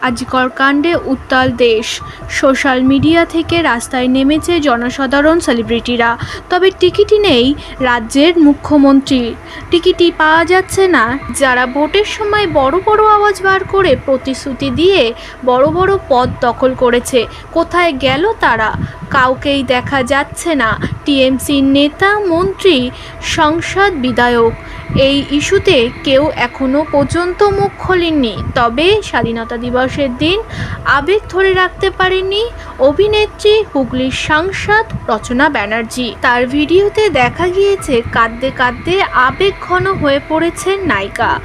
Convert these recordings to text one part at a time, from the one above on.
আজিকর কাণ্ডে উত্তাল দেশ। সোশ্যাল মিডিয়া থেকে রাস্তায় নেমেছে জনসাধারণ সেলিব্রিটিরা। তবে টিকিটই নেই রাজ্যের মুখ্যমন্ত্রী। টিকিটই পাওয়া যাচ্ছে না। যারা ভোটের সময় বড় বড় আওয়াজ বার করে প্রতিশ্রুতি দিয়ে বড় বড় পদ দখল করেছে, কোথায় গেল তারা? কাউকেই দেখা যাচ্ছে না। টিএমসির নেতা, মন্ত্রী, সংসদ বিধায়ক এই ইস্যুতে কেউ এখনও পর্যন্ত মুখ খোলেননি। তবে স্বাধীনতা দিবসের দিন আবেগ ধরে রাখতে পারেননি অভিনেত্রী, হুগলির সাংসদ রচনা ব্যানার্জি। তার ভিডিওতে দেখা গিয়েছে কাঁদতে কাঁদতে আবেগ ঘন হয়ে পড়েছেন নায়িকা।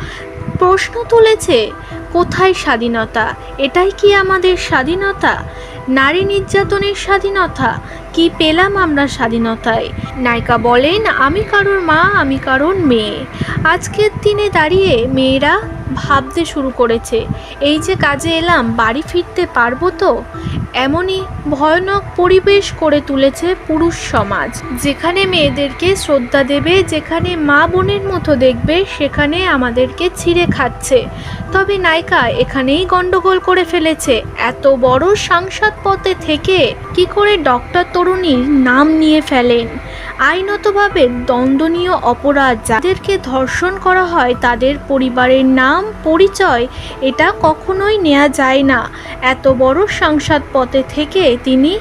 প্রশ্ন তুলেছে, কোথায় স্বাধীনতা? এটাই কি আমাদের স্বাধীনতা? নারী নির্যাতনের স্বাধীনতা? কি পেলাম আমরা স্বাধীনতায়? নায়িকা বলেন, আমি কারোর মা, আমি কারোর মেয়ে। আজকের দিনে দাঁড়িয়ে মেয়েরা ভাবতে শুরু করেছে। এই যে কাজে এলাম, বাড়ি ফিরতে পারব তো? এমনই ভয়ানক পরিবেশ করে তুলেছে পুরুষ সমাজ। যেখানে মেয়েদেরকে শ্রদ্ধা দেবে, যেখানে মা বোনের মতো দেখবে, সেখানে আমাদেরকে ছিঁড়ে খাচ্ছে। তবে নায়িকা এখানেই গন্ডগোল করে ফেলেছে। এত বড় সাংসদ পথে থেকে কি করে ডক্টর তরুণীর নাম নিয়ে ফেলেন? আইনতভাবে দণ্ডনীয় অপরাধ যাদেরকে ধর্ষণ করা হয়, তাদের পরিবারের নাম পরিচয় এটা কখনোই নেওয়া যায় না। এত বড় সাংসদ পথে থেকে তিনি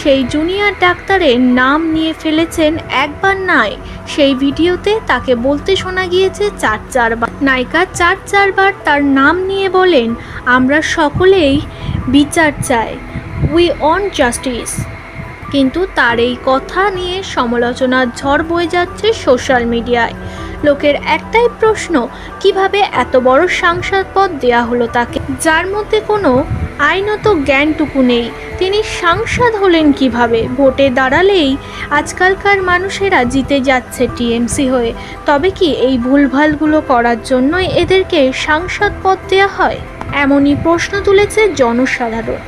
সেই জুনিয়র ডাক্তারের নাম নিয়ে ফেলেছেন একবার নয় সেই ভিডিওতে তাকে বলতে শোনা গিয়েছে চার চারবার। নায়িকা চার চারবার তার নাম নিয়ে বলেন, আমরা সকলেই বিচার চাই। উই অন জাস্টিস কিন্তু তার এই কথা নিয়ে সমালোচনার ঝড় বয়ে যাচ্ছে সোশ্যাল মিডিয়ায় লোকের একটাই প্রশ্ন, কীভাবে এত বড় সাংসদ পদ দেওয়া হলো তাকে? যার মধ্যে কোনো আইনত জ্ঞানটুকু নেই। তিনি সাংসদ হলেন কীভাবে? ভোটে দাঁড়ালেই আজকালকার মানুষেরা জিতে যাচ্ছে টিএমসি হয়ে। তবে কি এই ভুলভালগুলো করার জন্যই এদেরকে সাংসদ পদ দেওয়া হয়? এমনই প্রশ্ন তুলেছে জনসাধারণ।